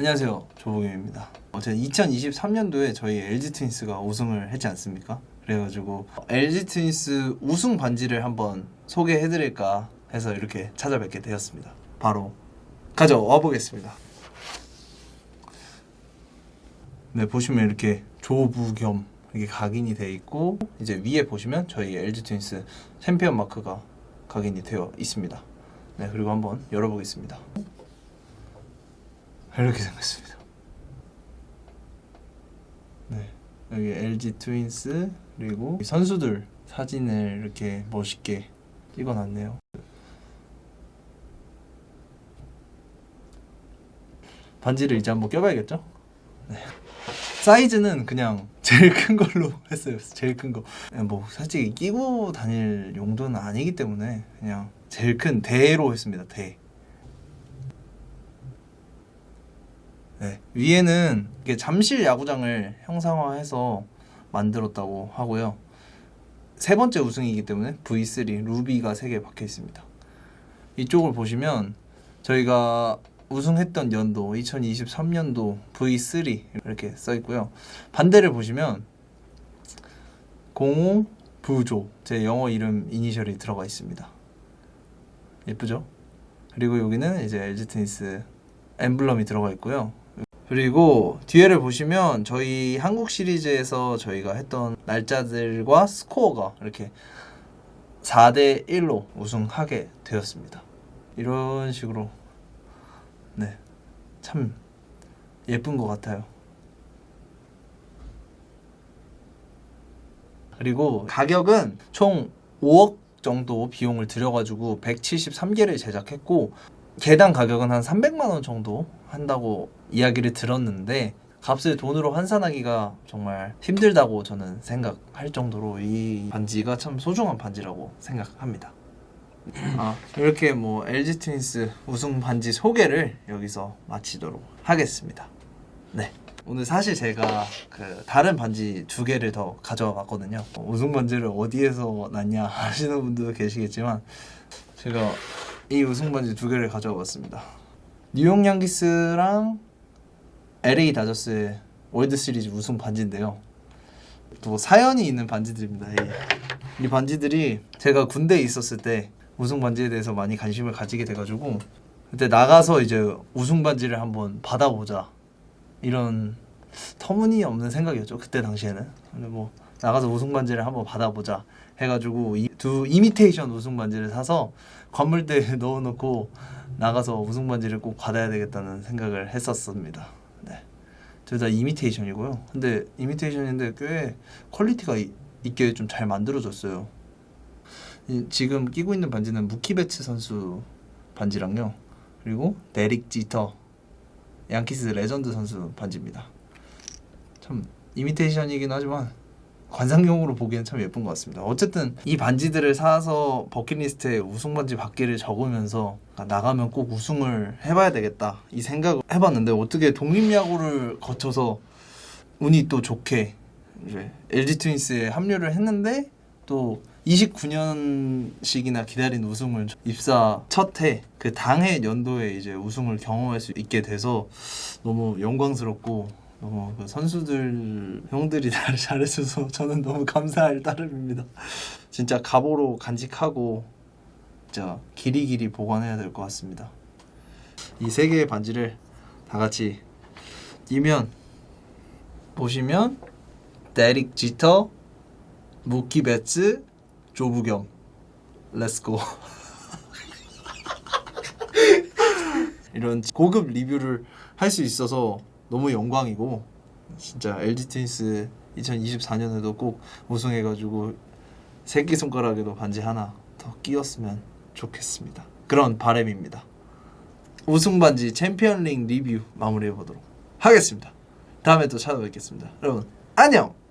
안녕하세요. 조봉임입니다. 어, 제가 2023년도에 저희 LG 트윈스가 우승을 했지 않습니까? 그래가지고 LG 트윈스 우승 반지를 한번 소개해드릴까 해서 이렇게 찾아뵙게 되었습니다. 바로 가져와 보겠습니다. 네 보시면 이렇게 조부 겸 이렇게 각인이 되어 있고 이제 위에 보시면 저희 LG 트윈스 챔피언 마크가 각인이 되어 있습니다. 네 그리고 한번 열어보겠습니다 이렇게 생겼습니다. 네, 여기 LG 트윈스 그리고 선수들 사진을 이렇게 멋있게 찍어놨네요. 반지를 이제 한번 껴봐야겠죠? 네. 사이즈는 그냥 제일 큰 걸로 했어요. 제일 큰 거. 네, 뭐 솔직히 끼고 다닐 용도는 아니기 때문에 그냥 제일 큰 대로 했습니다. 대. 네. 위에는 이게 잠실 야구장을 형상화해서 만들었다고 하고요. 세 번째 우승이기 때문에 V3 루비가 세 개 박혀 있습니다. 이쪽을 보시면 저희가 우승했던 연도 2023년도 V3 이렇게 써 있고요. 반대를 보시면 05 부조 제 영어 이름 이니셜이 들어가 있습니다. 예쁘죠? 그리고 여기는 이제 LG 테니스 엠블럼이 들어가 있고요. 그리고 뒤에를 보시면 저희 한국 시리즈에서 저희가 했던 날짜들과 스코어가 이렇게 4대 1로 우승하게 되었습니다. 이런 식으로 네. 참 예쁜 것 같아요. 그리고 가격은 총 5억 정도 비용을 들여가지고 173개를 제작했고 개당 가격은 한 300만 원 정도 한다고 이야기를 들었는데 값을 돈으로 환산하기가 정말 힘들다고 저는 생각할 정도로 이 반지가 참 소중한 반지라고 생각합니다. 아, 이렇게 뭐 LG 트윈스 우승 반지 소개를 여기서 마치도록 하겠습니다. 네. 오늘 사실 제가 그 다른 반지 두 개를 더 가져와 봤거든요. 어, 우승 반지를 어디에서 났냐 하시는 분들도 계시겠지만 제가 이 우승 반지 두 개를 가져와 봤습니다. 뉴욕 양기스랑 LA 다저스의 월드 시리즈 우승 반지인데요. 또 사연이 있는 반지들입니다. 이, 이 반지들이 제가 군대에 있었을 때 우승 반지에 대해서 많이 관심을 가지게 돼가지고 그때 나가서 이제 우승 반지를 한번 받아보자 이런 터무니없는 생각이었죠 그때 당시에는 근데 뭐 나가서 우승 반지를 한번 받아보자 해가지고 이 두 이미테이션 우승 반지를 사서 건물대에 넣어놓고 나가서 우승 반지를 꼭 받아야 되겠다는 생각을 했었습니다. 네. 둘 다 이미테이션이고요. 근데 이미테이션인데 꽤 퀄리티가 이- 있게 좀 잘 만들어졌어요. 이- 지금 끼고 있는 반지는 무키베츠 선수 반지랑요. 그리고 데릭 지터 양키스 레전드 선수 반지입니다. 참 이미테이션이긴 하지만 관상용으로 보기엔 참 예쁜 것 같습니다. 어쨌든 이 반지들을 사서 버킷리스트에 우승 반지 받기를 적으면서 아, 나가면 꼭 우승을 해봐야 되겠다 이 생각을 해봤는데 어떻게 독립야구를 거쳐서 운이 또 좋게 이제 LG 트윈스에 합류를 했는데 또 29년씩이나 기다린 우승을 입사 첫 해 그 당해 연도에 이제 우승을 경험할 수 있게 돼서 너무 영광스럽고 너무 그 선수들 형들이 다 잘해줘서 저는 너무 감사할 따름입니다. 진짜 갑오로 간직하고 진짜 길이 길이 보관해야 될 것 같습니다. 이 세 개의 반지를 다 같이 끼면 보시면 데릭 지터, 무키 베츠, 조부겸, 렛츠고 이런 고급 리뷰를 할 수 있어서 너무 영광이고 진짜 LG 트윈스 2024년에도 꼭 우승해가지고 새끼 손가락에도 반지 하나 더 끼웠으면 좋겠습니다. 그런 바람입니다. 우승 반지 챔피언링 리뷰 마무리해 보도록 하겠습니다. 다음에 또 찾아뵙겠습니다. 여러분 안녕.